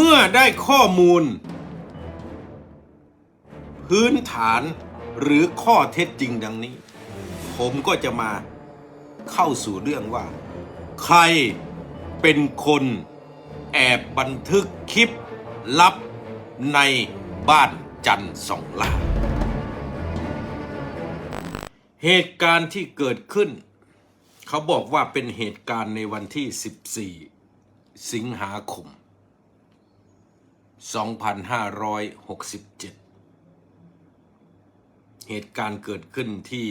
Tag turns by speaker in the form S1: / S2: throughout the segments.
S1: เมื่อได้ข้อมูล พื้นฐานหรือข้อเท็จจริงดังนี้ ผมก็จะมาเข้าสู่เรื่องว่า ใครเป็นคนแอบบันทึกคลิปลับในบ้านจันสองลาเหตุการณ์ที่เกิดขึ้น เขาบอกว่าเป็นเหตุการณ์ในวันที่ 14 สิงหาคม 2567 เหตุการณ์เกิดขึ้นที่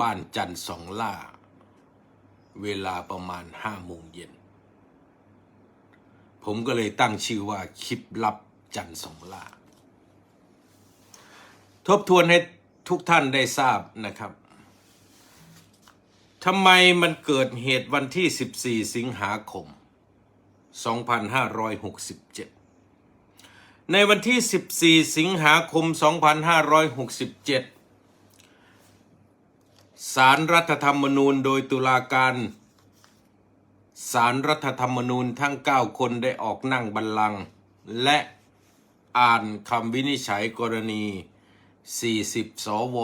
S1: บ้านจันทร์สองล่า เวลาประมาณห้าโมงเย็น ผมก็เลยตั้งชื่อว่าคลิปลับจันทร์สองล่า ทบทวนให้ทุกท่านได้ทราบนะครับทำไมมันเกิดเหตุวันที่ 14 สิงหาคม 2567 ในวันที่ 14 สิงหาคม 2567 สารรัฐธรรมนูญโดยตุลาการ สารรัฐธรรมนูญทั้ง 9 คนได้ออกนั่งบัลลังก์และอ่านคำวินิจฉัยกรณี 40 สว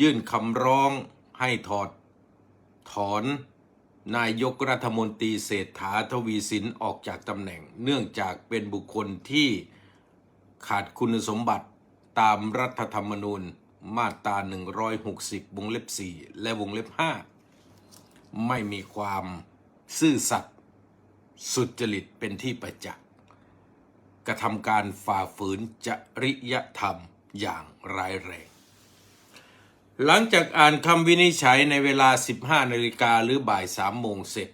S1: ยื่นคำร้องให้ถอด ถอนนายกรัฐมนตรีเศรษฐาทวีสินออกจากตำแหน่ง เนื่องจากเป็นบุคคลที่ ขาดคุณสมบัติตามรัฐธรรมนูญมาตรา 160 วงเล็บ 4 และวงเล็บ 5 ไม่มีความซื่อสัตย์สุจริตเป็นที่ประจักษ์กระทำการฝ่าฝืนจริยธรรมอย่างร้ายแรง หลังจากอ่านคำวินิจฉัยในเวลา 15 นาฬิกาหรือบ่าย 3 โมงเสร็จ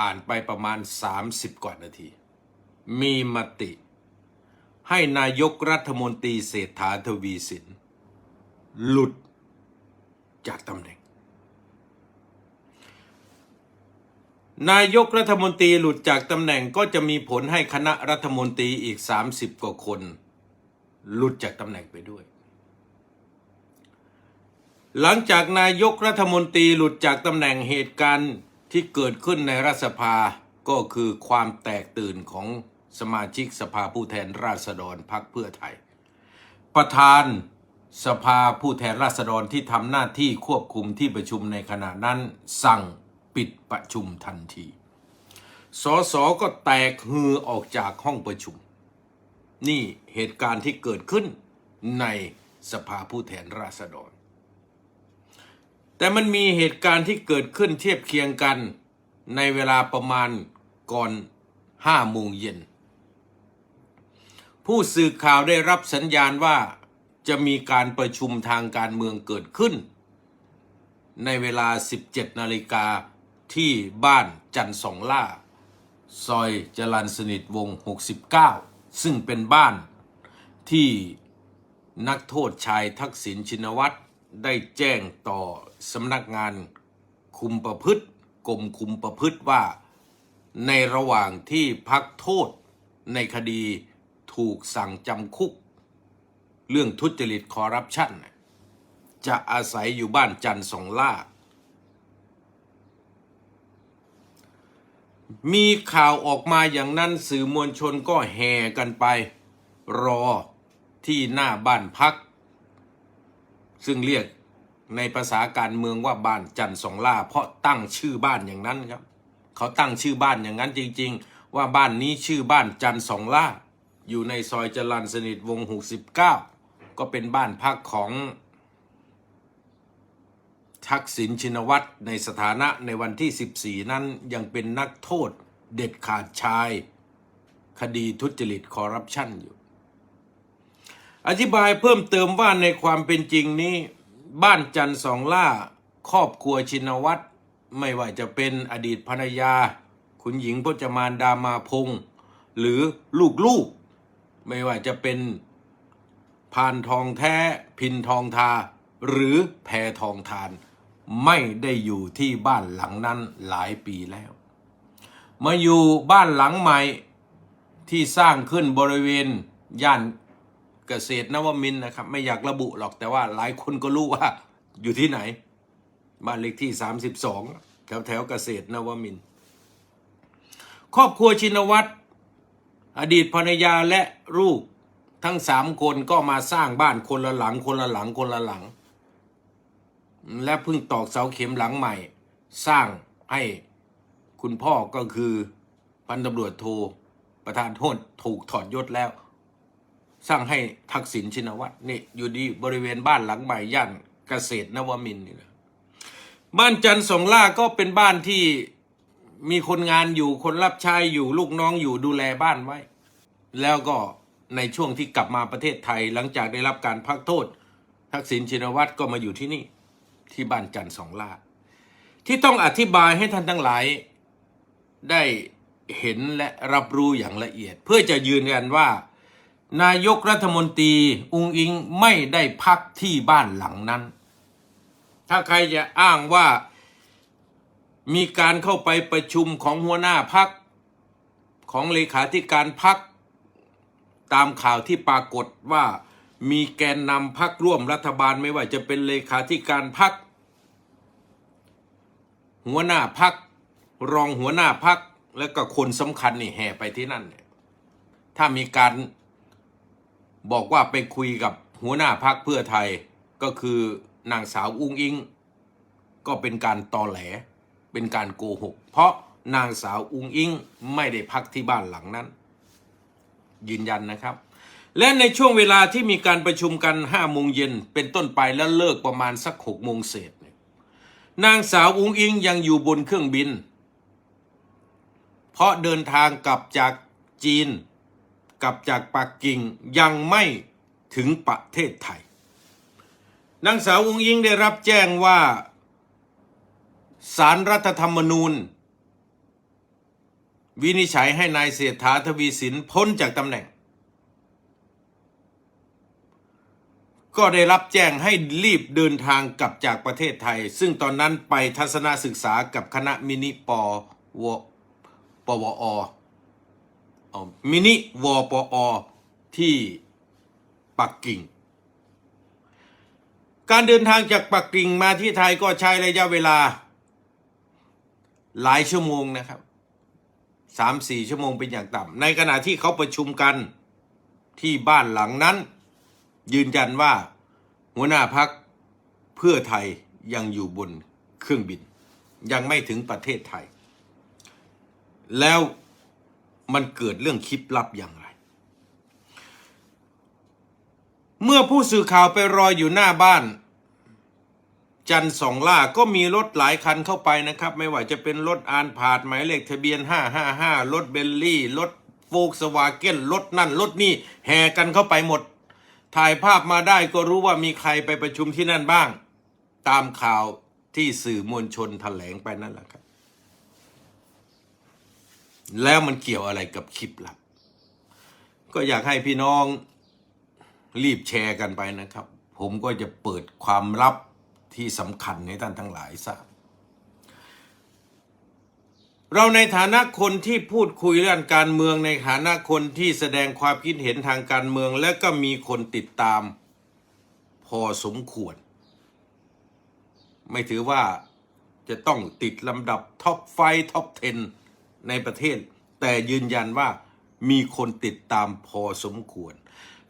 S1: อ่านไปประมาณ 30 กว่านาที มีมติ ให้นายกรัฐมนตรีเศรษฐาทวีสิน หลุดจากตำแหน่ง นายกรัฐมนตรีหลุดจากตำแหน่งก็จะมีผลให้คณะรัฐมนตรีอีก 30 กว่าคน หลุดจากตำแหน่งไปด้วย หลังจากนายกรัฐมนตรีหลุดจากตำแหน่งเหตุการณ์ที่เกิดขึ้นในรัฐสภาก็คือความแตกตื่นของ สมาชิกสภาผู้แทนราษฎรพรรคเพื่อไทย ประธานสภาผู้แทนราษฎรที่ทำหน้าที่ควบคุมที่ประชุมในขณะนั้น สั่งปิดประชุมทันที สสก็แตกฮือออกจากห้องประชุม นี่เหตุการณ์ที่เกิดขึ้นในสภาผู้แทนราษฎร แต่มันมีเหตุการณ์ที่เกิดขึ้นเทียบเคียงกันในเวลาประมาณก่อนห้าโมงเย็น ผู้สื่อข่าวได้รับสัญญาณว่าจะมีการประชุมทางการเมืองเกิดขึ้น ในเวลา 17 นาฬิกาที่บ้านจันสองล่า ซอยจรันสนิทวง 69 ซึ่งเป็นบ้านที่นักโทษชายทักษิณชินวัตรได้แจ้งต่อสำนักงานคุมประพฤติกรมคุมประพฤติว่า ในระหว่างที่พักโทษในคดี ถูกสั่งจำคุก เรื่องทุจริตคอร์รัปชันจะอาศัยอยู่บ้านจันทร์สองล่า มีข่าวออกมาอย่างนั้นสื่อมวลชนก็แห่กันไป รอที่หน้าบ้านพัก ซึ่งเรียกในภาษาการเมืองว่าบ้านจันทร์สองล่า เพราะตั้งชื่อบ้านอย่างนั้นครับ เขาตั้งชื่อบ้านอย่างนั้นจริง ๆ ว่าบ้านนี้ชื่อบ้านจันทร์สองล่า อยู่ในซอยจรันสนิทวง 69 ก็เป็นบ้านพักของทักษิณชินวัตรในสถานะในวันที่ 14 นั้นยังเป็นนักโทษเด็ดขาดชาย คดีทุจริตคอร์รัปชันอยู่ อธิบายเพิ่มเติมว่าในความเป็นจริงนี้ บ้านจันทร์สองล่าครอบครัวชินวัตรไม่ว่าจะเป็นอดีตภรรยา คุณหญิงพจมานดามาพงษ์หรือลูกๆ ไม่ว่าจะเป็นพานทองแท้พินทองทา หรือแพทองทาน ไม่ได้อยู่ที่บ้านหลังนั้นหลายปีแล้ว มาอยู่บ้านหลังใหม่ที่สร้างขึ้นบริเวณย่านเกษตรนวมินนะครับ ไม่อยากระบุหรอกแต่ว่าหลายคนก็รู้ว่าอยู่ที่ไหน บ้านเลขที่ 32 แถวแถวเกษตรนวมิน ครอบครัวชินวัตร อดีตภรรยาและลูกทั้งสามคนก็มาสร้างบ้านคนละหลังคนละหลังคนละหลัง และเพิ่งตอกเสาเข็มหลังใหม่ สร้างให้คุณพ่อก็คือพันตำรวจโทประธานโทษถูกถอดยศแล้ว สร้างให้ทักษิณชินวัตรนี่อยู่ดีบริเวณบ้านหลังใหม่ย่านเกษตรนวมินนี่นะบ้านจันทร์สองล่าก็เป็นบ้านที่ มีคนงานอยู่คนรับใช้อยู่ลูกน้องอยู่ดูแลบ้านไว้ แล้วก็ในช่วงที่กลับมาประเทศไทยหลังจากได้รับการพักโทษ ทักษิณชินวัตรก็มาอยู่ที่นี่ ที่บ้านจันทร์สองล่าที่ต้องอธิบายให้ท่านทั้งหลาย ได้เห็นและรับรู้อย่างละเอียด เพื่อจะยืนยันว่า นายกรัฐมนตรีอุงอิงไม่ได้พักที่บ้านหลังนั้น ถ้าใครจะอ้างว่า มีการเข้าไปประชุมของหัวหน้าพักของเลขาธิการพักตามข่าวที่ปรากฏว่ามีแกนนำพักร่วมรัฐบาลไม่ว่าจะเป็นเลขาธิการพักหัวหน้าพักรองหัวหน้าพักแล้วก็คนสำคัญนี่แห่ไปที่นั่นเนี่ยถ้ามีการบอกว่าไปคุยกับหัวหน้าพักเพื่อไทยก็คือนางสาวอุ้งอิง ก็เป็นการตอแหล เป็นการโกหก เพราะนางสาวอุงอิงไม่ได้พักที่บ้านหลังนั้น ยืนยันนะครับ และในช่วงเวลาที่มีการประชุมกันห้าโมงเย็นเป็นต้นไปแล้วเลิกประมาณสักหกโมงเศษนางสาวอุงอิงยังอยู่บนเครื่องบิน เพราะเดินทางกลับจากจีน กลับจากปักกิ่งยังไม่ถึงประเทศไทย นางสาวอุงอิงได้รับแจ้งว่า สารรัฐธรรมนูญ วินิจฉัยให้นายเศรษฐาทวีสินพ้นจากตำแหน่ง ก็ได้รับแจ้งให้รีบเดินทางกลับจากประเทศไทย ซึ่งตอนนั้นไปทัศนศึกษากับคณะมินิปวปวออมินิวปอที่ปักกิ่ง การเดินทางจากปักกิ่งมาที่ไทยก็ใช้ระยะเวลา หลายชั่วโมงนะครับสามสี่ชั่วโมงเป็นอย่างต่ำในขณะที่เขาประชุมกันที่บ้านหลังนั้น ยืนยันว่าหัวหน้าพักเพื่อไทยยังอยู่บนเครื่องบิน ยังไม่ถึงประเทศไทย แล้วมันเกิดเรื่องคลิปลับอย่างไร เมื่อผู้สื่อข่าวไปรออยู่หน้าบ้าน จันสองล่าก็มีรถหลายคันเข้าไปนะครับ ไม่ว่าจะเป็นรถอานผาดหมายเลขทะเบียน 555 รถเบลลี่ รถโฟกสวาเก้นรถนั่นรถนี่แห่กันเข้าไปหมด ถ่ายภาพมาได้ก็รู้ว่ามีใครไปประชุมที่นั่นบ้าง ตามข่าวที่สื่อมวลชนแถลงไปนั่นแหละครับ แล้วมันเกี่ยวอะไรกับคลิปลับ ก็อยากให้พี่น้องรีบแชร์กันไปนะครับ ผมก็จะเปิดความลับ ที่สำคัญให้ท่านทั้งหลายทราบเราในฐานะคนที่พูดคุยเรื่องการเมืองในฐานะคนที่แสดงความคิดเห็นทางการเมืองและก็มีคนติดตาม พอสมควร ไม่ถือว่าจะต้องติดลำดับท็อปไฟท็อป 10 ในประเทศ แต่ยืนยันว่ามีคนติดตามพอสมควร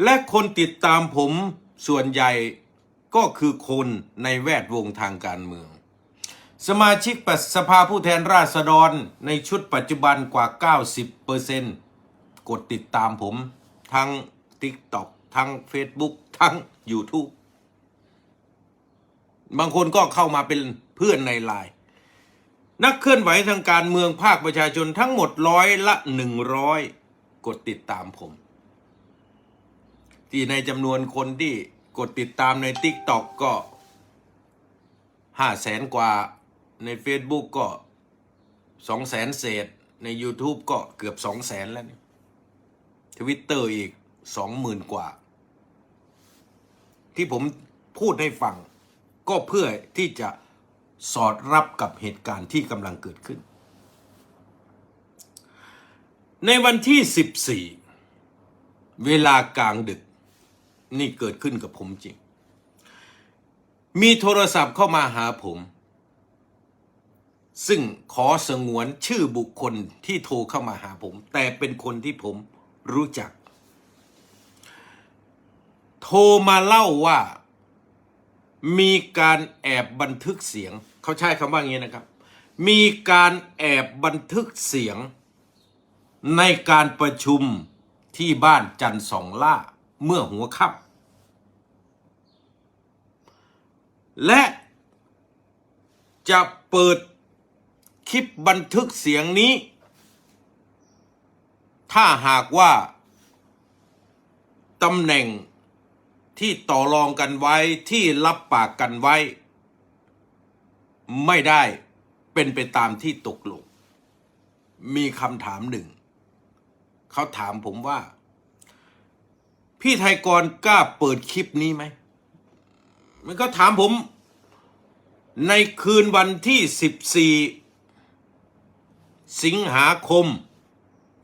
S1: และคนติดตามผมส่วนใหญ่ ก็คือคนในแวดวงทางการเมือง สมาชิกสภาผู้แทนราษฎรในชุดปัจจุบันกว่า 90%กดติดตามผมทั้ง TikTok ทั้ง Facebook ทั้ง YouTube บางคนก็เข้ามาเป็นเพื่อนในไลน์นักเคลื่อนไหวทางการเมืองภาคประชาชนทั้งหมดร้อยละหนึ่งร้อยกดติดตามผม ที่ในจำนวนคนที่ กดติดตามใน t ิ k t o k ก็ห้าแสนกว่าใน Facebook ก็สองแสนเศษ ใน YouTube ก็เกือบสองแสนแล้วทวิตเตอร์อีกสองหมื่นกว่า ที่ผมพูดให้ฟัง ก็เพื่อที่จะสอดรับกับเหตุการณ์ที่กำลังเกิดขึ้น ในวันที่ 14 เวลากลางดึก นี่เกิดขึ้นกับผมจริง มีโทรศัพท์เข้ามาหาผม ซึ่งขอสงวนชื่อบุคคลที่โทรเข้ามาหาผม แต่เป็นคนที่ผมรู้จัก โทรมาเล่าว่า มีการแอบบันทึกเสียง เขาใช้คำว่าอย่างนี้นะครับ มีการแอบบันทึกเสียง ในการประชุมที่บ้านจันสองล่าเมื่อหัวค่ำ และจะเปิดคลิปบันทึกเสียงนี้ ถ้าหากว่าตำแหน่งที่ต่อรองกันไว้ที่รับปากกันไว้ ไม่ได้เป็นไปตามที่ตกลง มีคำถามหนึ่ง เขาถามผมว่า พี่ไทยกรกล้าเปิดคลิปนี้ไหม มันก็ถามผม ในคืนวันที่14สิงหาคม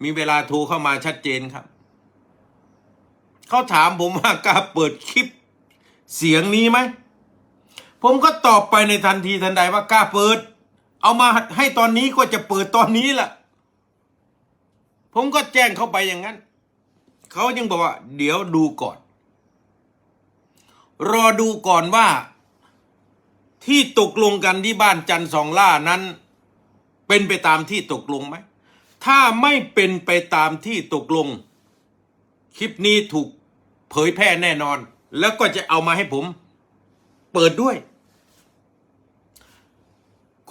S1: มีเวลาโทรเข้ามาชัดเจนครับ เขาถามผมว่ากล้าเปิดคลิปเสียงนี้ไหม ผมก็ตอบไปในทันทีทันใดว่ากล้าเปิด เอามาให้ตอนนี้ก็จะเปิดตอนนี้แหละผมก็แจ้งเข้าไปอย่างนั้น เขายังบอกว่า เดี๋ยวดูก่อน รอดูก่อนว่า ที่ตกลงกันที่บ้านจันสองล่านั้น เป็นไปตามที่ตกลงไหม ถ้าไม่เป็นไปตามที่ตกลง คลิปนี้ถูกเผยแพร่แน่นอน แล้วก็จะเอามาให้ผม เปิดด้วย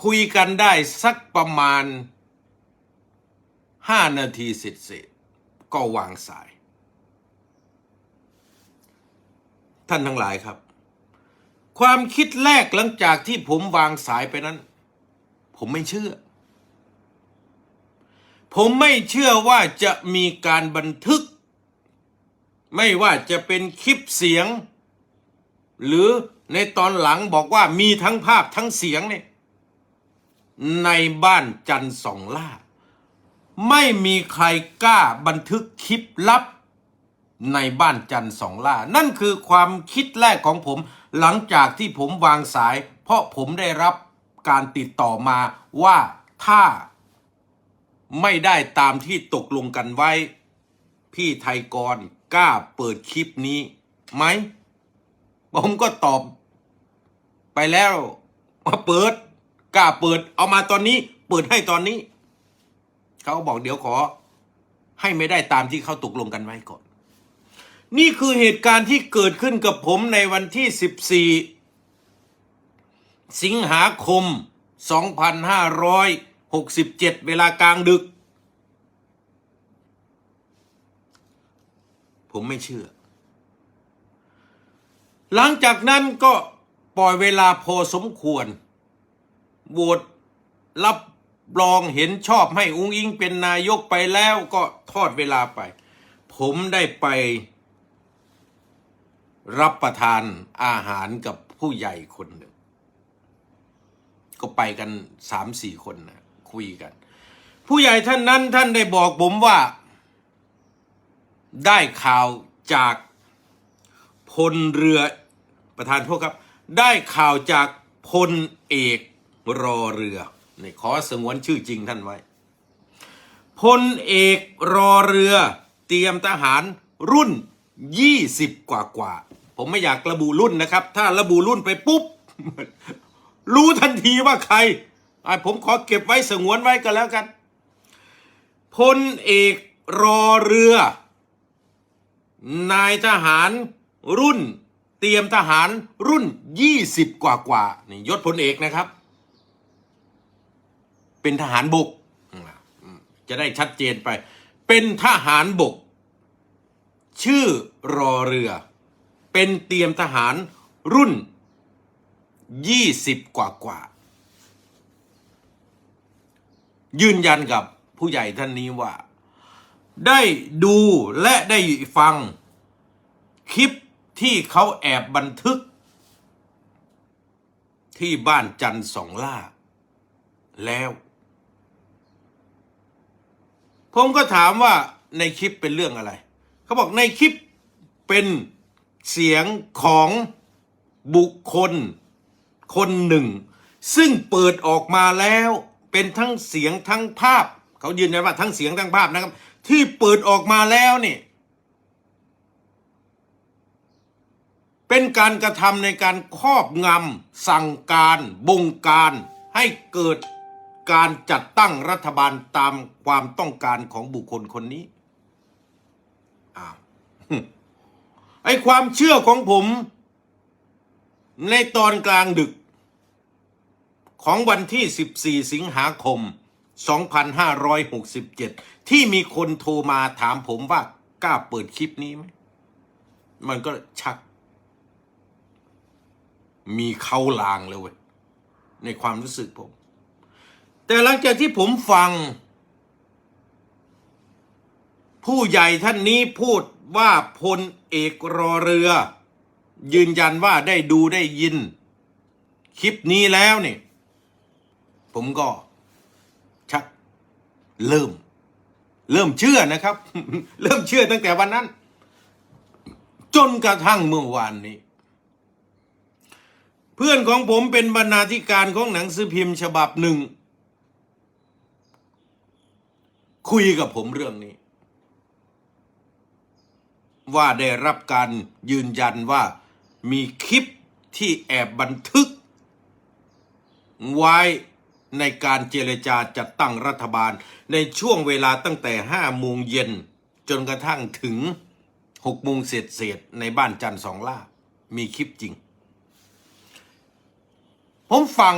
S1: คุยกันได้สักประมาณห้านาทีเสร็จก็วางสาย ท่านทั้งหลายครับ ความคิดแรกหลังจากที่ผมวางสายไปนั้น ผมไม่เชื่อ ผมไม่เชื่อว่าจะมีการบันทึก ไม่ว่าจะเป็นคลิปเสียง หรือในตอนหลังบอกว่ามีทั้งภาพทั้งเสียงเนี่ยในบ้านจันสองล่า ไม่มีใครกล้าบันทึกคลิปลับ ในบ้านจันทร์สองล่า นั่นคือความคิดแรกของผม หลังจากที่ผมวางสาย เพราะผมได้รับการติดต่อมาว่าถ้าไม่ได้ตามที่ตกลงกันไว้ พี่ไทยกรกล้าเปิดคลิปนี้ไหม ผมก็ตอบ ไปแล้วว่าเปิดกล้าเปิดเอามาตอนนี้ เปิดให้ตอนนี้ เขาบอกเดี๋ยวขอ ให้ไม่ได้ตามที่เขาตกลงกันไว้ก่อน นี่คือเหตุการณ์ที่เกิดขึ้นกับผมในวันที่ 14 สิงหาคม 2567 เวลากลางดึก ผมไม่เชื่อ หลังจากนั้นก็ปล่อยเวลาพอสมควรโหวตรับรองเห็นชอบให้อุ้งอิงเป็นนายกไปแล้วก็ทอดเวลาไป ผมได้ไป รับประทานอาหารกับผู้ใหญ่คนหนึ่ง ก็ไปกันสามสี่คนนะคุยกัน ผู้ใหญ่ท่านนั้นท่านได้บอกผมว่า ได้ข่าวจากพลเรือประธานโทษครับ ได้ข่าวจากพลเอกรอเรือนี่ขอสงวนชื่อจริงท่านไว้พลเอกรอเรือเตรียมทหารรุ่น 20 กว่ากว่า ผมไม่อยากระบุรุ่นนะครับ ถ้าระบุรุ่นไปปุ๊บ รู้ทันทีว่าใครผมขอเก็บไว้สงวนไว้ก็แล้วกันพลเอกรอเรือ นายทหารรุ่น เตรียมทหารรุ่น20กว่ากว่านี่ยศพลเอกนะครับ เป็นทหารบก จะได้ชัดเจนไป เป็นทหารบก ชื่อรอเรือ เป็นเตรียมทหารรุ่น20กว่ากว่า ยืนยันกับผู้ใหญ่ท่านนี้ว่า ได้ดูและได้ฟัง คลิปที่เขาแอบบันทึก ที่บ้านจันทร์สองล่า แล้ว ผมก็ถามว่าในคลิปเป็นเรื่องอะไร เขาบอกในคลิปเป็น เสียงของบุคคล คนหนึ่ง ซึ่งเปิดออกมาแล้วเป็นทั้งเสียงทั้งภาพ เขายืนยันว่าทั้งเสียงทั้งภาพนะครับ ที่เปิดออกมาแล้วนี่เป็นการกระทำในการครอบงำสั่งการบงการให้เกิดการจัดตั้งรัฐบาลตามความต้องการของบุคคลคนนี้อ้าว ไอความเชื่อของผม ในตอนกลางดึก ของวันที่ 14 สิงหาคม 2567 ที่มีคนโทรมาถามผมว่ากล้าเปิดคลิปนี้ไหม มันก็ชัก มีเขาลางเลยเว้ย ในความรู้สึกผม แต่หลังจากที่ผมฟัง ผู้ใหญ่ท่านนี้พูด ว่าพลเอกรอเรือ ยืนยันว่าได้ดูได้ยิน คลิปนี้แล้วเนี่ยผมก็ ชัก เริ่ม เริ่มเชื่อนะครับ เริ่มเชื่อตั้งแต่วันนั้น จนกระทั่งเมื่อวานนี้ เพื่อนของผมเป็นบรรณาธิการของหนังสือพิมพ์ฉบับหนึ่ง คุยกับผมเรื่องนี้ ว่าได้รับการยืนยันว่ามีคลิปที่แอบบันทึก ไว้ในการเจรจาจัดตั้งรัฐบาล ในช่วงเวลาตั้งแต่ห้าโมงเย็น จนกระทั่งถึงหกโมงเศษเศษในบ้านจันทร์สองล่า มีคลิปจริง ผมฟัง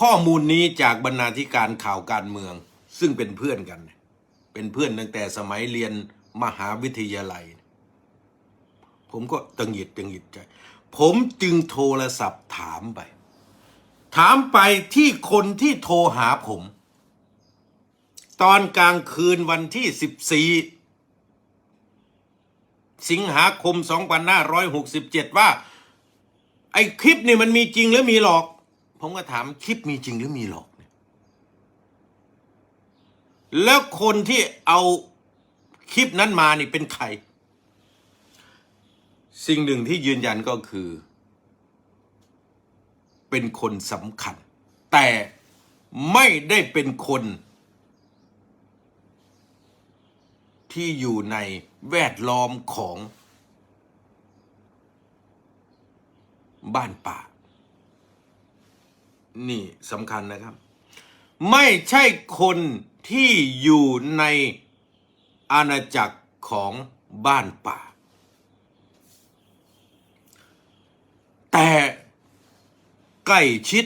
S1: ข้อมูลนี้จากบรรณาธิการข่าวการเมือง ซึ่งเป็นเพื่อนกัน เป็นเพื่อนตั้งแต่สมัยเรียนมหาวิทยาลัย ผมก็ตังหิดตังหิดใจ ผมจึงโทรศัพท์ถามไป ถามไปที่คนที่โทรหาผม ตอนกลางคืนวันที่14สิงหาคม 2567 ว่า ไอ้คลิปนี่มันมีจริงหรือมีหลอก ผมก็ถามคลิปมีจริงหรือมีหลอกเนี่ยแล้วคนที่เอาคลิปนั้นมานี่เป็นใคร สิ่งหนึ่งที่ยืนยันก็คือ เป็นคนสำคัญ แต่ไม่ได้เป็นคน ที่อยู่ในแวดล้อมของบ้านป่า นี่สำคัญนะครับ ไม่ใช่คนที่อยู่ในอาณาจักรของบ้านป่า แต่ ใกล้ชิด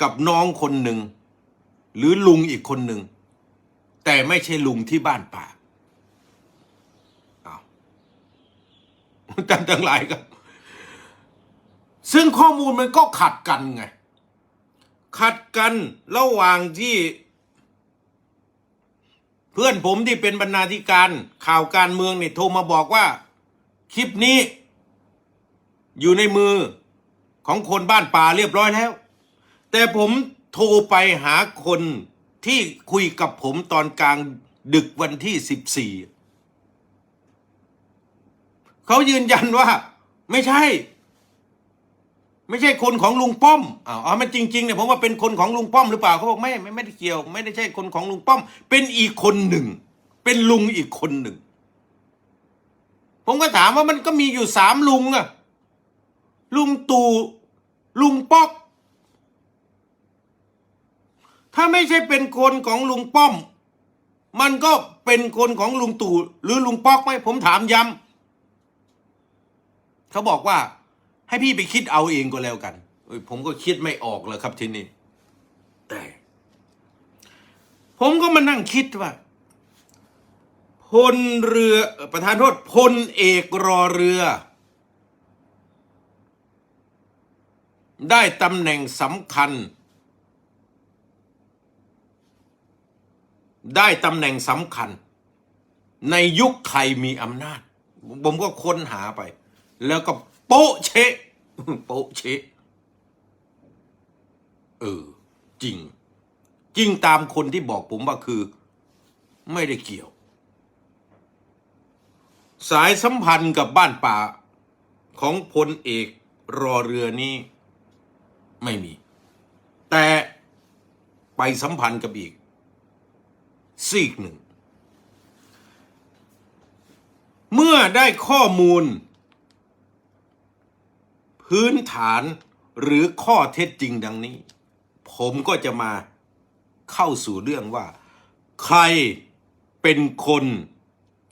S1: กับน้องคนหนึ่ง หรือลุงอีกคนหนึ่ง แต่ไม่ใช่ลุงที่บ้านป่าอ้าวท่านทั้งหลายครับ ซึ่งข้อมูลมันก็ขัดกันไง ขัดกันระหว่างที่ เพื่อนผมที่เป็นบรรณาธิการข่าวการเมืองเนี่ยโทรมาบอกว่า คลิปนี้ อยู่ในมือ ของคนบ้านป่าเรียบร้อยแล้ว แต่ผมโทรไปหาคนที่คุยกับผมตอนกลางดึกวันที่สิบสี่เขายืนยันว่า ไม่ใช่ ไม่ใช่คนของลุงป้อมอ้าวอ๋อมันจริงๆเนี่ยผมว่าเป็นคนของลุงป้อมหรือเปล่าเขาบอกไม่ไม่ไม่ได้เกี่ยว ไม่ได้ใช่คนของลุงป้อม เป็นอีกคนหนึ่ง เป็นลุงอีกคนหนึ่ง ผมก็ถามว่ามันก็มีอยู่สามลุงอะ ลุงตู่ลุงป๊อก ถ้าไม่ใช่เป็นคนของลุงป้อม มันก็เป็นคนของลุงตู่หรือลุงป๊อกไหมผมถามย้ำเขาบอกว่า ให้พี่ไปคิดเอาเองก็แล้วกันผมก็คิดไม่ออกแล้วครับทีนี้แต่ผมก็มานั่งคิดว่าพลเรือประธานโทษพลเอกรอเรือ ได้ตำแหน่งสำคัญ ได้ตำแหน่งสำคัญ ในยุคใครมีอำนาจ ผมก็ค้นหาไป แล้วก็โป๊ะเชะโป๊ะเชะเออ จริง จริงตามคนที่บอกผมว่าคือ ไม่ได้เกี่ยว สายสัมพันธ์กับบ้านป่าของพลเอกรอเรือนี้ ไม่มี แต่ไปสัมพันธ์กับอีก ซีกหนึ่ง เมื่อได้ข้อมูล พื้นฐานหรือข้อเท็จจริงดังนี้ ผมก็จะมาเข้าสู่เรื่องว่า ใครเป็นคน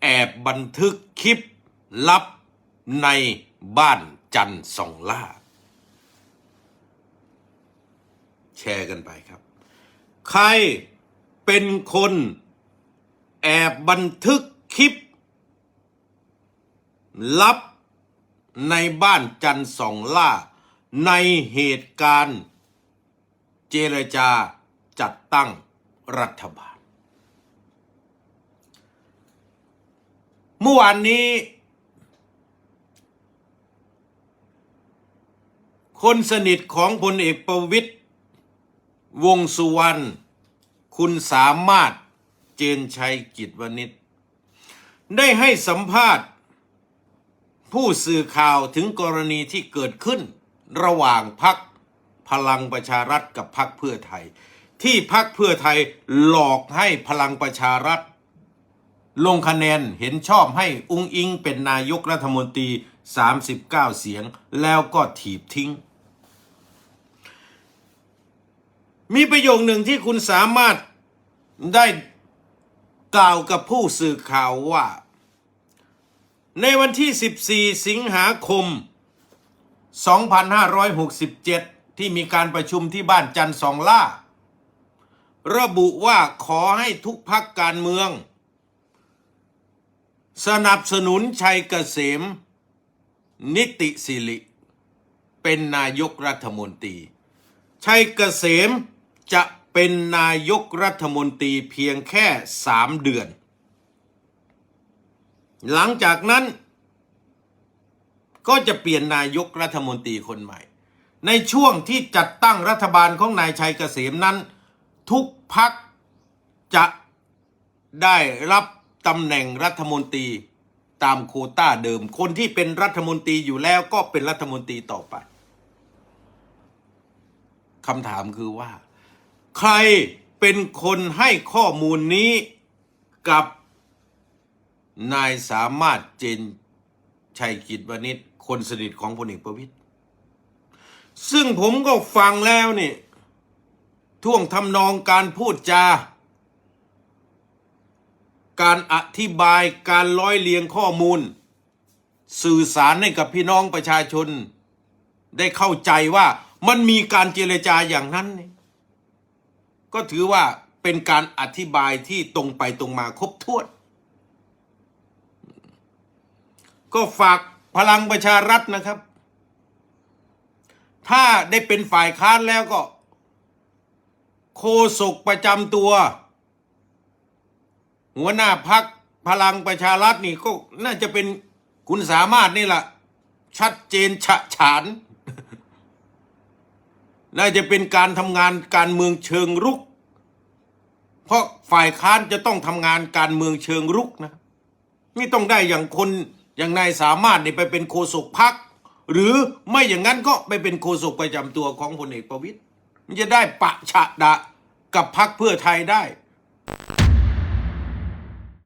S1: แอบบันทึกคลิปลับในบ้านจันทร์สองล่า แชร์กันไปครับ ใครเป็นคนแอบบันทึกคลิป ลับในบ้านจันสองล่า ในเหตุการณ์ เจรจาจัดตั้งรัฐบาล เมื่อวานนี้ คนสนิทของพลเอกประวิตย วงสุวรรณคุณสามารถเจนชัยกิจวณิชได้ให้สัมภาษณ์ ผู้สื่อข่าวถึงกรณีที่เกิดขึ้น ระหว่างพักพลังประชารัฐกับพักเพื่อไทย ที่พักเพื่อไทยหลอกให้พลังประชารัฐ ลงคะแนนเห็นชอบให้อุ้งอิงเป็นนายกรัฐมนตรี 39 เสียงแล้วก็ถีบทิ้ง มีประโยคหนึ่งที่คุณสามารถได้กล่าวกับผู้สื่อข่าวว่า ในวันที่ 14 สิงหาคม 2567 ที่มีการประชุมที่บ้านจันทร์สองล่า ระบุว่าขอให้ทุกพักการเมือง สนับสนุนชัยเกษม นิติสิริ เป็นนายกรัฐมนตรี ชัยเกษม จะเป็นนายกรัฐมนตรีเพียงแค่สามเดือน หลังจากนั้น ก็จะเปลี่ยนนายกรัฐมนตรีคนใหม่ ในช่วงที่จัดตั้งรัฐบาลของนายชัยเกษมนั้น ทุกพักจะได้รับตำแหน่งรัฐมนตรีตามโคต้าเดิม คนที่เป็นรัฐมนตรีอยู่แล้วก็เป็นรัฐมนตรีต่อไปคำถามคือว่า ใครเป็นคนให้ข้อมูลนี้กับนายสามารถเจนชัยกิจวณิชคนสนิทของพลเอกประวิตยซึ่งผมก็ฟังแล้วนี่ท่วงทำนองการพูดจา การอธิบายการร้อยเรียงข้อมูล สื่อสารให้กับพี่น้องประชาชน ได้เข้าใจว่ามันมีการเจรจาอย่างนั้นนี่ ก็ถือว่าเป็นการอธิบายที่ตรงไปตรงมาครบถ้วน ก็ฝากพลังประชารัฐนะครับ ถ้าได้เป็นฝ่ายค้านแล้วก็ โคศกประจำตัว หัวหน้าพักพลังประชารัฐนี่ก็น่าจะเป็นคุณสามารถนี่แหละชัดเจนฉะฉาน น่าจะเป็นการทำงานการเมืองเชิงรุก เพราะฝ่ายค้านจะต้องทำงานการเมืองเชิงรุกนะไม่ต้องได้อย่างคนอย่างนายสามารถนี่ไปเป็นโฆษกพัก หรือไม่อย่างนั้นก็ไปเป็นโฆษกประจำตัวของพลเอกประวิตยมันจะได้ปะฉะดะกับพักเพื่อไทยได้